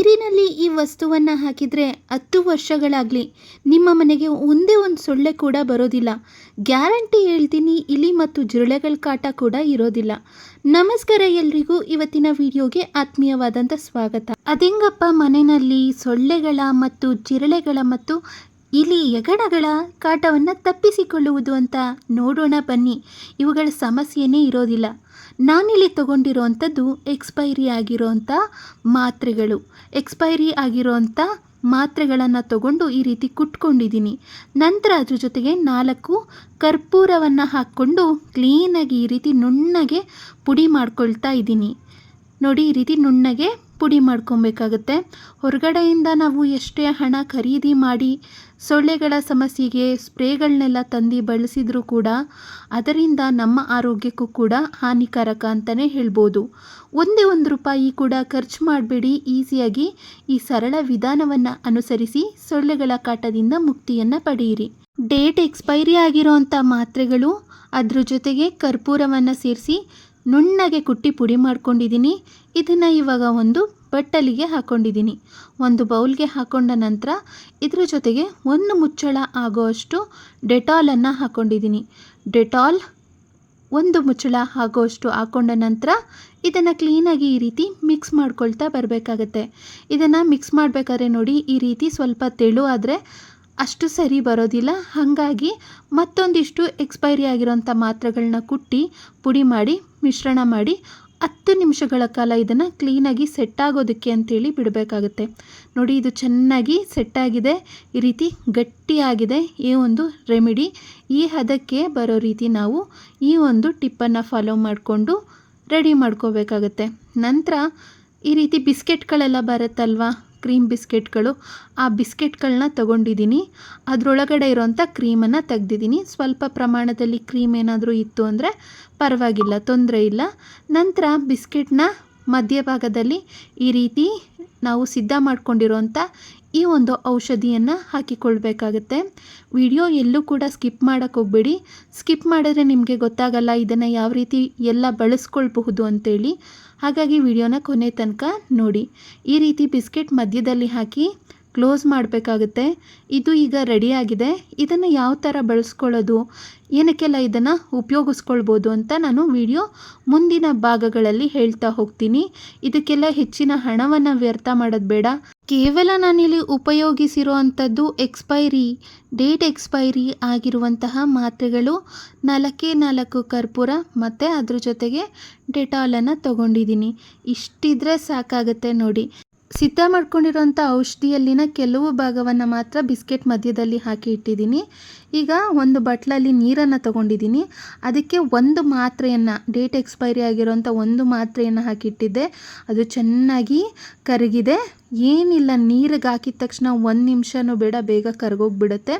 ನೀರಿನಲ್ಲಿ ಈ ವಸ್ತುವನ್ನು ಹಾಕಿದರೆ ಹತ್ತು ವರ್ಷಗಳಾಗಲಿ, ನಿಮ್ಮ ಮನೆಗೆ ಒಂದೇ ಒಂದು ಸೊಳ್ಳೆ ಕೂಡ ಬರೋದಿಲ್ಲ. ಗ್ಯಾರಂಟಿ ಹೇಳ್ತೀನಿ, ಇಲಿ ಮತ್ತು ಜಿರಳೆಗಳ ಕಾಟ ಕೂಡ ಇರೋದಿಲ್ಲ. ನಮಸ್ಕಾರ ಎಲ್ರಿಗೂ, ಇವತ್ತಿನ ವಿಡಿಯೋಗೆ ಆತ್ಮೀಯವಾದಂಥ ಸ್ವಾಗತ. ಅದೆಂಗಪ್ಪ ಮನೆಯಲ್ಲಿ ಸೊಳ್ಳೆಗಳ ಮತ್ತು ಜಿರಳೆಗಳ ಮತ್ತು ಇಲಿ ಹೆಗಣಗಳ ಕಾಟವನ್ನು ತಪ್ಪಿಸಿಕೊಳ್ಳುವುದು ಅಂತ ನೋಡೋಣ ಬನ್ನಿ. ಇವುಗಳ ಸಮಸ್ಯೆನೇ ಇರೋದಿಲ್ಲ. ನಾನಿಲ್ಲಿ ತಗೊಂಡಿರೋವಂಥದ್ದು ಎಕ್ಸ್ಪೈರಿ ಆಗಿರೋವಂಥ ಮಾತ್ರೆಗಳು. ಎಕ್ಸ್ಪೈರಿ ಆಗಿರೋವಂಥ ಮಾತ್ರೆಗಳನ್ನು ತಗೊಂಡು ಈ ರೀತಿ ಕುಟ್ಕೊಂಡಿದ್ದೀನಿ. ನಂತರ ಅದ್ರ ಜೊತೆಗೆ ನಾಲ್ಕು ಕರ್ಪೂರವನ್ನು ಹಾಕ್ಕೊಂಡು ಕ್ಲೀನಾಗಿ ಈ ರೀತಿ ನುಣ್ಣಗೆ ಪುಡಿ ಮಾಡ್ಕೊಳ್ತಾ ಇದ್ದೀನಿ. ನೋಡಿ ಈ ರೀತಿ ನುಣ್ಣಗೆ ಪುಡಿ ಮಾಡ್ಕೊಬೇಕಾಗುತ್ತೆ. ಹೊರಗಡೆಯಿಂದ ನಾವು ಎಷ್ಟೇ ಹಣ ಖರೀದಿ ಮಾಡಿ ಸೊಳ್ಳೆಗಳ ಸಮಸ್ಯೆಗೆ ಸ್ಪ್ರೇಗಳನ್ನೆಲ್ಲ ತಂದು ಬಳಸಿದರೂ ಕೂಡ ಅದರಿಂದ ನಮ್ಮ ಆರೋಗ್ಯಕ್ಕೂ ಕೂಡ ಹಾನಿಕಾರಕ ಅಂತಲೇ ಹೇಳ್ಬೋದು. ಒಂದೇ ಒಂದು ರೂಪಾಯಿ ಕೂಡ ಖರ್ಚು ಮಾಡಬೇಡಿ. ಈಸಿಯಾಗಿ ಈ ಸರಳ ವಿಧಾನವನ್ನು ಅನುಸರಿಸಿ ಸೊಳ್ಳೆಗಳ ಕಾಟದಿಂದ ಮುಕ್ತಿಯನ್ನು ಪಡೆಯಿರಿ. ಡೇಟ್ ಎಕ್ಸ್ಪೈರಿ ಆಗಿರೋವಂಥ ಮಾತ್ರೆಗಳು ಅದ್ರ ಜೊತೆಗೆ ಕರ್ಪೂರವನ್ನು ಸೇರಿಸಿ ನುಣ್ಣಗೆ ಕುಟ್ಟಿ ಪುಡಿ ಮಾಡ್ಕೊಂಡಿದ್ದೀನಿ. ಇದನ್ನು ಇವಾಗ ಒಂದು ಬಟ್ಟಲಿಗೆ ಹಾಕ್ಕೊಂಡಿದ್ದೀನಿ ಒಂದು ಬೌಲ್ಗೆ ಹಾಕ್ಕೊಂಡ ನಂತರ ಇದರ ಜೊತೆಗೆ ಒಂದು ಮುಚ್ಚಳ ಆಗೋಷ್ಟು ಡೆಟಾಲನ್ನು ಹಾಕ್ಕೊಂಡಿದ್ದೀನಿ ಡೆಟಾಲ್ ಒಂದು ಮುಚ್ಚಳ ಆಗೋಷ್ಟು ಹಾಕ್ಕೊಂಡ ನಂತರ ಇದನ್ನು ಕ್ಲೀನಾಗಿ ಈ ರೀತಿ ಮಿಕ್ಸ್ ಮಾಡ್ಕೊಳ್ತಾ ಬರಬೇಕಾಗತ್ತೆ. ಇದನ್ನು ಮಿಕ್ಸ್ ಮಾಡಬೇಕಾದ್ರೆ ನೋಡಿ ಈ ರೀತಿ ಸ್ವಲ್ಪ ತೆಳು ಆದರೆ ಅಷ್ಟು ಸರಿ ಬರೋದಿಲ್ಲ. ಹಾಗಾಗಿ ಮತ್ತೊಂದಿಷ್ಟು ಎಕ್ಸ್ಪೈರಿ ಆಗಿರೋಂಥ ಮಾತ್ರೆಗಳನ್ನ ಕುಟ್ಟಿ, ಪುಡಿ ಮಾಡಿ, ಮಿಶ್ರಣ ಮಾಡಿ ಹತ್ತು ನಿಮಿಷಗಳ ಕಾಲ ಇದನ್ನು ಕ್ಲೀನಾಗಿ ಸೆಟ್ ಆಗೋದಕ್ಕೆ ಅಂತೇಳಿ ಬಿಡಬೇಕಾಗುತ್ತೆ. ನೋಡಿ, ಇದು ಚೆನ್ನಾಗಿ ಸೆಟ್ಟಾಗಿದೆ ಈ ರೀತಿ ಗಟ್ಟಿಯಾಗಿದೆ ಈ ಒಂದು ರೆಮಿಡಿ ಈ ಹದಕ್ಕೆ ಬರೋ ರೀತಿ ನಾವು ಈ ಒಂದು ಟಿಪ್ಪನ್ನು ಫಾಲೋ ಮಾಡಿಕೊಂಡು ರೆಡಿ ಮಾಡ್ಕೋಬೇಕಾಗತ್ತೆ. ನಂತರ ಈ ರೀತಿ ಬಿಸ್ಕೆಟ್ಗಳೆಲ್ಲ ಬರುತ್ತಲ್ವಾ? ಕ್ರೀಮ್ ಬಿಸ್ಕೆಟ್ಗಳು. ಆ ಬಿಸ್ಕೆಟ್ಗಳನ್ನ ತಗೊಂಡಿದ್ದೀನಿ ಅದರೊಳಗಡೆ ಇರೋಂಥ ಕ್ರೀಮನ್ನು ತೆಗ್ದಿದ್ದೀನಿ ಸ್ವಲ್ಪ ಪ್ರಮಾಣದಲ್ಲಿ ಕ್ರೀಮ್ ಏನಾದರೂ ಇತ್ತು ಅಂದರೆ ಪರವಾಗಿಲ್ಲ, ತೊಂದರೆ ಇಲ್ಲ. ನಂತರ ಬಿಸ್ಕೆಟ್ನ ಮಧ್ಯಭಾಗದಲ್ಲಿ ಈ ರೀತಿ ನಾವು ಸಿದ್ಧ ಮಾಡ್ಕೊಂಡಿರೋಂಥ ಈ ಒಂದು ಔಷಧಿಯನ್ನು ಹಾಕಿಕೊಳ್ಬೇಕಾಗತ್ತೆ. ವಿಡಿಯೋ ಎಲ್ಲೂ ಕೂಡ ಸ್ಕಿಪ್ ಮಾಡೋಕ್ಕೆ ಹೋಗಬೇಡಿ. ಸ್ಕಿಪ್ ಮಾಡಿದ್ರೆ ನಿಮಗೆ ಗೊತ್ತಾಗಲ್ಲ ಇದನ್ನು ಯಾವ ರೀತಿ ಎಲ್ಲ ಬಳಸ್ಕೊಳ್ಬಹುದು ಅಂತೇಳಿ. ಹಾಗಾಗಿ ವಿಡಿಯೋನ ಕೊನೆ ತನಕ ನೋಡಿ. ಈ ರೀತಿ ಬಿಸ್ಕೆಟ್ ಮಧ್ಯದಲ್ಲಿ ಹಾಕಿ ಕ್ಲೋಸ್ ಮಾಡಬೇಕಾಗುತ್ತೆ. ಇದು ಈಗ ರೆಡಿಯಾಗಿದೆ ಇದನ್ನು ಯಾವ ಥರ ಬಳಸ್ಕೊಳ್ಳೋದು, ಏನಕ್ಕೆಲ್ಲ ಇದನ್ನು ಉಪಯೋಗಿಸ್ಕೊಳ್ಬೋದು ಅಂತ ನಾನು ವಿಡಿಯೋ ಮುಂದಿನ ಭಾಗಗಳಲ್ಲಿ ಹೇಳ್ತಾ ಹೋಗ್ತೀನಿ. ಇದಕ್ಕೆಲ್ಲ ಹೆಚ್ಚಿನ ಹಣವನ್ನು ವ್ಯರ್ಥ ಮಾಡೋದು ಬೇಡ. ಕೇವಲ ನಾನಿಲ್ಲಿ ಉಪಯೋಗಿಸಿರೋ ಅಂಥದ್ದು ಎಕ್ಸ್ಪೈರಿ ಡೇಟ್ ಎಕ್ಸ್ಪೈರಿ ಆಗಿರುವಂತಹ ಮಾತ್ರೆಗಳು ನಾಲ್ಕೇ ನಾಲ್ಕು ಕರ್ಪೂರ ಮತ್ತು ಅದ್ರ ಜೊತೆಗೆ ಡೆಟಾಲನ್ನು ತಗೊಂಡಿದ್ದೀನಿ. ಇಷ್ಟಿದ್ರೆ ಸಾಕಾಗುತ್ತೆ ನೋಡಿ. ಸಿದ್ಧ ಮಾಡ್ಕೊಂಡಿರೋಂಥ ಔಷಧಿಯಲ್ಲಿನ ಕೆಲವು ಭಾಗವನ್ನು ಮಾತ್ರ ಬಿಸ್ಕೆಟ್ ಮಧ್ಯದಲ್ಲಿ ಹಾಕಿ ಇಟ್ಟಿದ್ದೀನಿ. ಈಗ ಒಂದು ಬಟ್ಲಲ್ಲಿ ನೀರನ್ನು ತಗೊಂಡಿದ್ದೀನಿ. ಅದಕ್ಕೆ ಒಂದು ಮಾತ್ರೆಯನ್ನು, ಡೇಟ್ ಎಕ್ಸ್ಪೈರಿ ಆಗಿರೋಂಥ ಒಂದು ಮಾತ್ರೆಯನ್ನು ಹಾಕಿಟ್ಟಿದ್ದೆ ಅದು ಚೆನ್ನಾಗಿ ಕರಗಿದೆ. ಏನಿಲ್ಲ, ನೀರಿಗೆ ಹಾಕಿದ ತಕ್ಷಣ ಒಂದು ನಿಮಿಷನೂ ಬೇಡ, ಬೇಗ ಕರಗೋಗ್ಬಿಡುತ್ತೆ.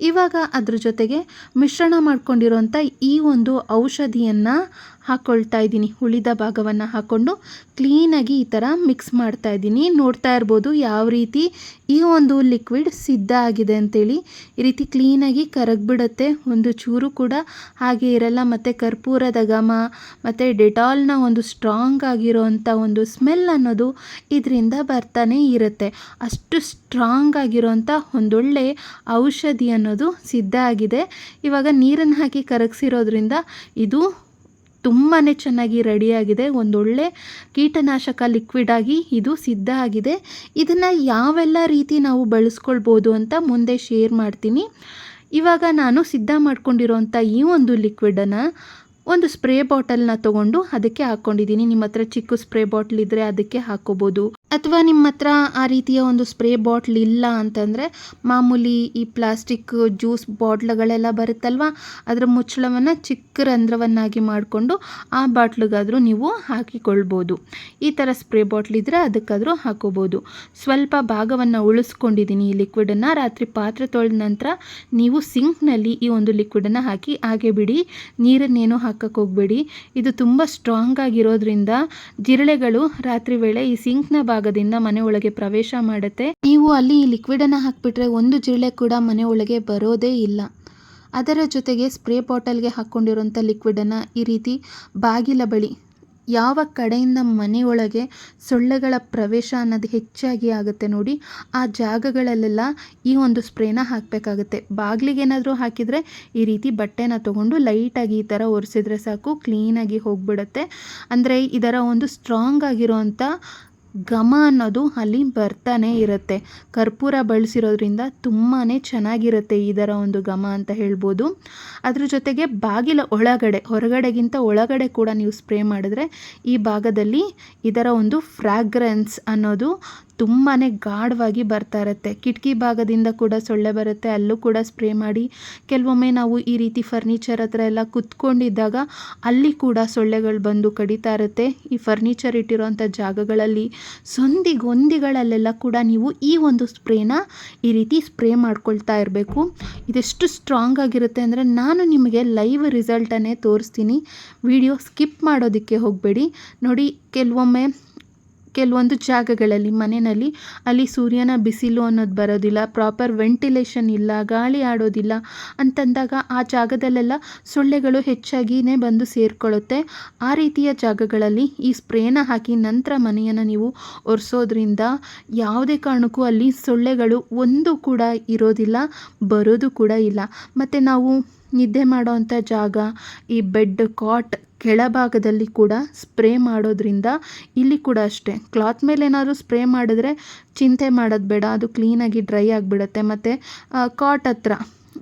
ಇವಾಗ ಅದ್ರ ಜೊತೆಗೆ ಮಿಶ್ರಣ ಮಾಡ್ಕೊಂಡಿರೋಂಥ ಈ ಒಂದು ಔಷಧಿಯನ್ನು ಹಾಕ್ಕೊಳ್ತಾ ಇದ್ದೀನಿ. ಉಳಿದ ಭಾಗವನ್ನು ಹಾಕ್ಕೊಂಡು ಕ್ಲೀನಾಗಿ ಈ ಥರ ಮಿಕ್ಸ್ ಮಾಡ್ತಾ ಇದ್ದೀನಿ. ನೋಡ್ತಾ ಇರ್ಬೋದು ಯಾವ ರೀತಿ ಈ ಒಂದು ಲಿಕ್ವಿಡ್ ಸಿದ್ಧ ಆಗಿದೆ ಅಂತೇಳಿ. ಈ ರೀತಿ ಕ್ಲೀನಾಗಿ ಕರಗ್ಬಿಡುತ್ತೆ. ಒಂದು ಚೂರು ಕೂಡ ಹಾಗೆ ಇರಲ್ಲ. ಮತ್ತು ಕರ್ಪೂರದ ಘಮ, ಮತ್ತು ಡೆಟಾಲ್ನ ಒಂದು ಸ್ಟ್ರಾಂಗ್ ಆಗಿರೋವಂಥ ಒಂದು ಸ್ಮೆಲ್ ಅನ್ನೋದು ಇದರಿಂದ ಬರ್ತಾನೆ ಇರುತ್ತೆ. ಅಷ್ಟು ಸ್ಟ್ರಾಂಗ್ ಆಗಿರೋವಂಥ ಒಂದೊಳ್ಳೆ ಔಷಧಿ ಅನ್ನೋದು ಸಿದ್ಧ ಆಗಿದೆ. ಇವಾಗ ನೀರನ್ನು ಹಾಕಿ ಕರಗಿಸಿರೋದ್ರಿಂದ ಇದು ತುಂಬಾ ಚೆನ್ನಾಗಿ ರೆಡಿಯಾಗಿದೆ ಒಂದೊಳ್ಳೆ ಕೀಟನಾಶಕ ಲಿಕ್ವಿಡ್ ಆಗಿ ಇದು ಸಿದ್ಧ ಆಗಿದೆ. ಇದನ್ನು ಯಾವೆಲ್ಲ ರೀತಿ ನಾವು ಬಳಸ್ಕೊಳ್ಬೋದು ಅಂತ ಮುಂದೆ ಶೇರ್ ಮಾಡ್ತೀನಿ. ಇವಾಗ ನಾನು ಸಿದ್ಧ ಮಾಡ್ಕೊಂಡಿರೋಂಥ ಈ ಒಂದು ಲಿಕ್ವಿಡನ್ನು ಒಂದು ಸ್ಪ್ರೇ ಬಾಟಲ್ನ ತೊಗೊಂಡು ಅದಕ್ಕೆ ಹಾಕ್ಕೊಂಡಿದ್ದೀನಿ ನಿಮ್ಮ ಹತ್ರ ಚಿಕ್ಕ ಸ್ಪ್ರೇ ಬಾಟ್ಲ್ ಇದ್ದರೆ ಅದಕ್ಕೆ ಹಾಕ್ಕೋಬೋದು ಅಥವಾ ನಿಮ್ಮ ಹತ್ರ ಆ ರೀತಿಯ ಒಂದು ಸ್ಪ್ರೇ ಬಾಟ್ಲ್ ಇಲ್ಲ ಅಂತಂದರೆ ಮಾಮೂಲಿ ಈ ಪ್ಲಾಸ್ಟಿಕ್ ಜ್ಯೂಸ್ ಬಾಟ್ಲುಗಳೆಲ್ಲ ಬರುತ್ತಲ್ವ? ಅದರ ಮುಚ್ಚಳವನ್ನು ಚಿಕ್ಕ ರಂಧ್ರವನ್ನಾಗಿ ಮಾಡಿಕೊಂಡು ಆ ಬಾಟ್ಲಿಗಾದರೂ ನೀವು ಹಾಕಿಕೊಳ್ಬೋದು. ಈ ಥರ ಸ್ಪ್ರೇ ಬಾಟ್ಲ್ ಇದ್ದರೆ ಅದಕ್ಕಾದರೂ ಹಾಕೋಬೋದು. ಸ್ವಲ್ಪ ಭಾಗವನ್ನು ಉಳಿಸ್ಕೊಂಡಿದ್ದೀನಿ ಈ ಲಿಕ್ವಿಡನ್ನು. ರಾತ್ರಿ ಪಾತ್ರೆ ತೊಳೆದ ನಂತರ ನೀವು ಸಿಂಕ್ನಲ್ಲಿ ಈ ಒಂದು ಲಿಕ್ವಿಡನ್ನು ಹಾಕಿ, ಹಾಗೆ ಬಿಡಿ. ನೀರನ್ನೇನು ಹಾಕಕ್ಕೆ ಹೋಗಬೇಡಿ. ಇದು ತುಂಬ ಸ್ಟ್ರಾಂಗ್ ಆಗಿರೋದ್ರಿಂದ ಜಿರಳೆಗಳು ರಾತ್ರಿ ವೇಳೆ ಈ ಸಿಂಕ್ನ ಭಾಗದಿಂದ ಮನೆ ಒಳಗೆ ಪ್ರವೇಶ ಮಾಡುತ್ತೆ. ನೀವು ಅಲ್ಲಿ ಈ ಲಿಕ್ವಿಡ್ ಅನ್ನ ಹಾಕಿಬಿಟ್ರೆ ಒಂದು ಜಿರಳೆ ಕೂಡ ಮನೆ ಒಳಗೆ ಬರೋದೇ ಇಲ್ಲ. ಅದರ ಜೊತೆಗೆ ಸ್ಪ್ರೇ ಬಾಟಲ್ಗೆ ಹಾಕ್ಕೊಂಡಿರೋಂಥ ಲಿಕ್ವಿಡನ್ನು ಈ ರೀತಿ ಬಾಗಿಲ ಬಳಿ, ಯಾವ ಕಡೆಯಿಂದ ಮನೆಯೊಳಗೆ ಸೊಳ್ಳೆಗಳ ಪ್ರವೇಶ ಅನ್ನೋದು ಹೆಚ್ಚಾಗಿ ಆಗುತ್ತೆ ನೋಡಿ, ಆ ಜಾಗಗಳಲ್ಲೆಲ್ಲ ಈ ಒಂದು ಸ್ಪ್ರೇನ ಹಾಕಬೇಕಾಗುತ್ತೆ. ಬಾಗಿಲಿಗೆ ಏನಾದರೂ ಹಾಕಿದರೆ ಈ ರೀತಿ ಬಟ್ಟೆನ ತೊಗೊಂಡು ಲೈಟಾಗಿ ಈ ಥರ ಒರೆಸಿದ್ರೆ ಸಾಕು ಕ್ಲೀನಾಗಿ ಹೋಗ್ಬಿಡುತ್ತೆ. ಅಂದರೆ ಇದರ ಒಂದು ಸ್ಟ್ರಾಂಗ್ ಆಗಿರೋವಂಥ ಘಮ ಅನ್ನೋದು ಅಲ್ಲಿ ಬರ್ತಾನೆ ಇರುತ್ತೆ. ಕರ್ಪೂರ ಬಳಸಿರೋದ್ರಿಂದ ತುಂಬಾ ಚೆನ್ನಾಗಿರುತ್ತೆ ಇದರ ಒಂದು ಘಮ ಅಂತ ಹೇಳ್ಬೋದು. ಅದ್ರ ಜೊತೆಗೆ ಬಾಗಿಲ ಒಳಗಡೆ, ಹೊರಗಡೆಗಿಂತ ಒಳಗಡೆ ಕೂಡ ನೀವು ಸ್ಪ್ರೇ ಮಾಡಿದ್ರೆ ಈ ಭಾಗದಲ್ಲಿ ಇದರ ಒಂದು ಫ್ರ್ಯಾಗ್ರೆನ್ಸ್ ಅನ್ನೋದು ತುಂಬಾ ಗಾಢವಾಗಿ ಬರ್ತಾ ಇರುತ್ತೆ. ಕಿಟಕಿ ಭಾಗದಿಂದ ಕೂಡ ಸೊಳ್ಳೆ ಬರುತ್ತೆ. ಅಲ್ಲೂ ಕೂಡ ಸ್ಪ್ರೇ ಮಾಡಿ ಕೆಲವೊಮ್ಮೆ ನಾವು ಈ ರೀತಿ ಫರ್ನಿಚರ್ ಹತ್ರ ಎಲ್ಲ ಕುತ್ಕೊಂಡಿದ್ದಾಗ ಅಲ್ಲಿ ಕೂಡ ಸೊಳ್ಳೆಗಳು ಬಂದು ಕಡಿತಾ ಇರುತ್ತೆ. ಈ ಫರ್ನಿಚರ್ ಇಟ್ಟಿರೋಂಥ ಜಾಗಗಳಲ್ಲಿ ಸಂದಿಗೊಂದಿಗಳಲ್ಲೆಲ್ಲ ಕೂಡ ನೀವು ಈ ಒಂದು ಸ್ಪ್ರೇನ ಈ ರೀತಿ ಸ್ಪ್ರೇ ಮಾಡ್ಕೊಳ್ತಾ ಇರಬೇಕು. ಇದೆಷ್ಟು ಸ್ಟ್ರಾಂಗ್ ಆಗಿರುತ್ತೆ ಅಂದರೆ ನಾನು ನಿಮಗೆ ಲೈವ್ ರಿಸಲ್ಟನ್ನೇ ತೋರಿಸ್ತೀನಿ. ವಿಡಿಯೋ ಸ್ಕಿಪ್ ಮಾಡೋದಕ್ಕೆ ಹೋಗಬೇಡಿ. ನೋಡಿ, ಕೆಲವೊಮ್ಮೆ ಕೆಲವೊಂದು ಜಾಗಗಳಲ್ಲಿ, ಮನೆಯಲ್ಲಿ ಅಲ್ಲಿ ಸೂರ್ಯನ ಬಿಸಿಲು ಅನ್ನೋದು ಬರೋದಿಲ್ಲ ಪ್ರಾಪರ್ ವೆಂಟಿಲೇಷನ್ ಇಲ್ಲ, ಗಾಳಿ ಆಡೋದಿಲ್ಲ ಅಂತಂದಾಗ ಆ ಜಾಗದಲ್ಲೆಲ್ಲ ಸೊಳ್ಳೆಗಳು ಹೆಚ್ಚಾಗಿಯೇ ಬಂದು ಸೇರಿಕೊಳ್ಳುತ್ತೆ. ಆ ರೀತಿಯ ಜಾಗಗಳಲ್ಲಿ ಈ ಸ್ಪ್ರೇನ ಹಾಕಿ ನಂತರ ಮನೆಯನ್ನು ನೀವು ಒರೆಸೋದ್ರಿಂದ ಯಾವುದೇ ಕಾರಣಕ್ಕೂ ಅಲ್ಲಿ ಸೊಳ್ಳೆಗಳು ಒಂದು ಕೂಡ ಇರೋದಿಲ್ಲ, ಬರೋದು ಕೂಡ ಇಲ್ಲ. ಮತ್ತು ನಾವು ನಿದ್ದೆ ಮಾಡೋವಂಥ ಜಾಗ, ಈ ಬೆಡ್, ಕಾಟ್ ಕೆಳಭಾಗದಲ್ಲಿ ಕೂಡ ಸ್ಪ್ರೇ ಮಾಡೋದ್ರಿಂದ ಇಲ್ಲಿ ಕೂಡ ಅಷ್ಟೇ. ಕ್ಲಾತ್ ಮೇಲೆ ಏನಾದರೂ ಸ್ಪ್ರೇ ಮಾಡಿದ್ರೆ ಚಿಂತೆ ಮಾಡೋದು ಬೇಡ. ಅದು ಕ್ಲೀನಾಗಿ ಡ್ರೈ ಆಗಿಬಿಡುತ್ತೆ. ಮತ್ತು ಕಾಟ್ ಹತ್ರ.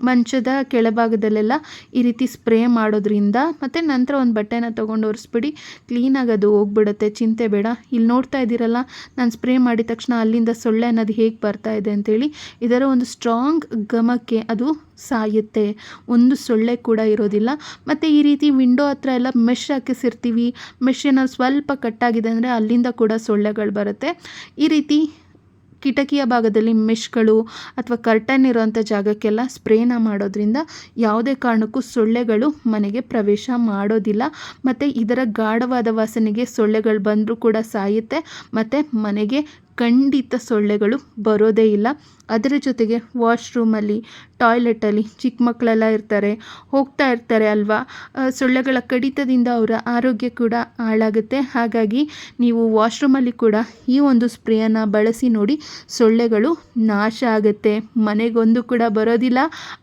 ಮಂಚದ ಕೆಳಭಾಗದಲ್ಲೆಲ್ಲ ಈ ರೀತಿ ಸ್ಪ್ರೇ ಮಾಡೋದ್ರಿಂದ ಮತ್ತು ನಂತರ ಒಂದು ಬಟ್ಟೆನ ತೊಗೊಂಡು ಒರೆಸ್ಬಿಡಿ. ಕ್ಲೀನಾಗಿ ಅದು ಹೋಗ್ಬಿಡುತ್ತೆ, ಚಿಂತೆ ಬೇಡ. ಇಲ್ಲಿ ನೋಡ್ತಾ ಇದ್ದೀರಲ್ಲ, ನಾನು ಸ್ಪ್ರೇ ಮಾಡಿದ ತಕ್ಷಣ ಅಲ್ಲಿಂದ ಸೊಳ್ಳೆ ಅನ್ನೋದು ಹೇಗೆ ಬರ್ತಾ ಇದೆ ಅಂತೇಳಿ. ಇದರ ಒಂದು ಸ್ಟ್ರಾಂಗ್ ಘಮಕ್ಕೆ ಅದು ಸಾಯುತ್ತೆ. ಒಂದು ಸೊಳ್ಳೆ ಕೂಡ ಇರೋದಿಲ್ಲ. ಮತ್ತು ಈ ರೀತಿ ವಿಂಡೋ ಹತ್ರ ಎಲ್ಲ ಮೆಶ್ ಹಾಕಿಸಿರ್ತೀವಿ. ಮೆಶ್ ಏನಾದ್ರು ಸ್ವಲ್ಪ ಕಟ್ಟಾಗಿದೆ ಅಂದರೆ ಅಲ್ಲಿಂದ ಕೂಡ ಸೊಳ್ಳೆಗಳು ಬರುತ್ತೆ. ಈ ರೀತಿ ಕಿಟಕಿಯ ಭಾಗದಲ್ಲಿ ಮೆಶ್ಗಳು ಅಥವಾ ಕರ್ಟನ್ ಇರೋವಂಥ ಜಾಗಕ್ಕೆಲ್ಲ ಸ್ಪ್ರೇನ ಮಾಡೋದ್ರಿಂದ ಯಾವುದೇ ಕಾರಣಕ್ಕೂ ಸೊಳ್ಳೆಗಳು ಮನೆಗೆ ಪ್ರವೇಶ ಮಾಡೋದಿಲ್ಲ. ಮತ್ತು ಇದರ ಗಾಢವಾದ ವಾಸನೆಗೆ ಸೊಳ್ಳೆಗಳು ಬಂದರೂ ಕೂಡ ಸಾಯುತ್ತೆ. ಮತ್ತು ಮನೆಗೆ ಖಂಡಿತ ಸೊಳ್ಳೆಗಳು ಬರೋದೇ ಇಲ್ಲ. ಅದರ ಜೊತೆಗೆ ವಾಶ್ರೂಮಲ್ಲಿ, ಟಾಯ್ಲೆಟಲ್ಲಿ ಚಿಕ್ಕ ಮಕ್ಕಳೆಲ್ಲ ಇರ್ತಾರೆ, ಹೋಗ್ತಾ ಇರ್ತಾರೆ ಅಲ್ವಾ? ಸೊಳ್ಳೆಗಳ ಕಡಿತದಿಂದ ಅವರ ಆರೋಗ್ಯ ಕೂಡ ಹಾಳಾಗುತ್ತೆ. ಹಾಗಾಗಿ ನೀವು ವಾಶ್ರೂಮಲ್ಲಿ ಕೂಡ ಈ ಒಂದು ಸ್ಪ್ರೇಯನ್ನು ಬಳಸಿ ನೋಡಿ, ಸೊಳ್ಳೆಗಳು ನಾಶ ಆಗುತ್ತೆ. ಮನೆಗೊಂದು ಕೂಡ ಬರೋದಿಲ್ಲ.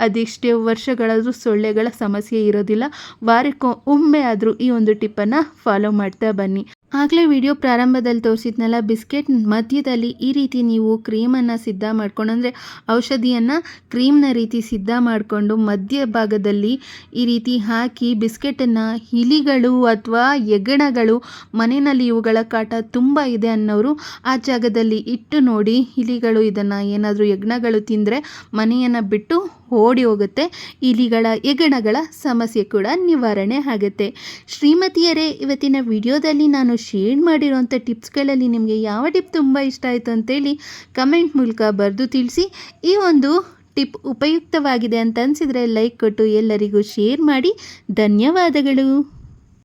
ಅದೆಷ್ಟೇ ವರ್ಷಗಳಾದರೂ ಸೊಳ್ಳೆಗಳ ಸಮಸ್ಯೆ ಇರೋದಿಲ್ಲ. ವಾರಕ್ಕೆ ಒಮ್ಮೆ ಆದರೂ ಈ ಒಂದು ಟಿಪ್ಪನ್ನು ಫಾಲೋ ಮಾಡ್ತಾ ಬನ್ನಿ. ಆಗಲೇ ವಿಡಿಯೋ ಪ್ರಾರಂಭದಲ್ಲಿ ತೋರಿಸಿದ್ನಲ್ಲ, ಬಿಸ್ಕೆಟ್ ಮಧ್ಯದಲ್ಲಿ ಈ ರೀತಿ ನೀವು ಕ್ರೀಮನ್ನು ಸಿದ್ಧ ಮಾಡ್ಕೊಂಡು, ಅಂದರೆ ಔಷಧಿಯನ್ನು ಕ್ರೀಮ್ನ ರೀತಿ ಸಿದ್ಧ ಮಾಡಿಕೊಂಡು ಮಧ್ಯ ಭಾಗದಲ್ಲಿ ಈ ರೀತಿ ಹಾಕಿ ಬಿಸ್ಕೆಟನ್ನು ಇಲಿಗಳು ಅಥವಾ ಹೆಗಣಗಳು ಮನೆಯಲ್ಲಿ ಇವುಗಳ ಕಾಟ ತುಂಬ ಇದೆ ಅನ್ನೋರು ಆ ಜಾಗದಲ್ಲಿ ಇಟ್ಟು ನೋಡಿ, ಇಲಿಗಳು ಇದನ್ನು ಏನಾದರೂ ಹೆಗ್ಣಗಳು ತಿಂದರೆ ಮನೆಯನ್ನು ಬಿಟ್ಟು ಓಡಿ ಹೋಗುತ್ತೆ. ಇಲಿಗಳ ಹೆಗಣಗಳ ಸಮಸ್ಯೆ ಕೂಡ ನಿವಾರಣೆ ಆಗುತ್ತೆ. ಶ್ರೀಮತಿಯರೇ, ಇವತ್ತಿನ ವಿಡಿಯೋದಲ್ಲಿ ನಾನು ಶೇರ್ ಮಾಡಿರೋಂಥ ಟಿಪ್ಸ್ಗಳಲ್ಲಿ ನಿಮಗೆ ಯಾವ ಟಿಪ್ ತುಂಬ ಇಷ್ಟ ಆಯಿತು ಅಂತೇಳಿ ಕಮೆಂಟ್ ಮೂಲಕ ಬರೆದು ತಿಳಿಸಿ. ಈ ಒಂದು ಟಿಪ್ ಉಪಯುಕ್ತವಾಗಿದೆ ಅಂತ ಅನಿಸಿದರೆ ಲೈಕ್ ಕೊಟ್ಟು ಎಲ್ಲರಿಗೂ ಶೇರ್ ಮಾಡಿ. ಧನ್ಯವಾದಗಳು.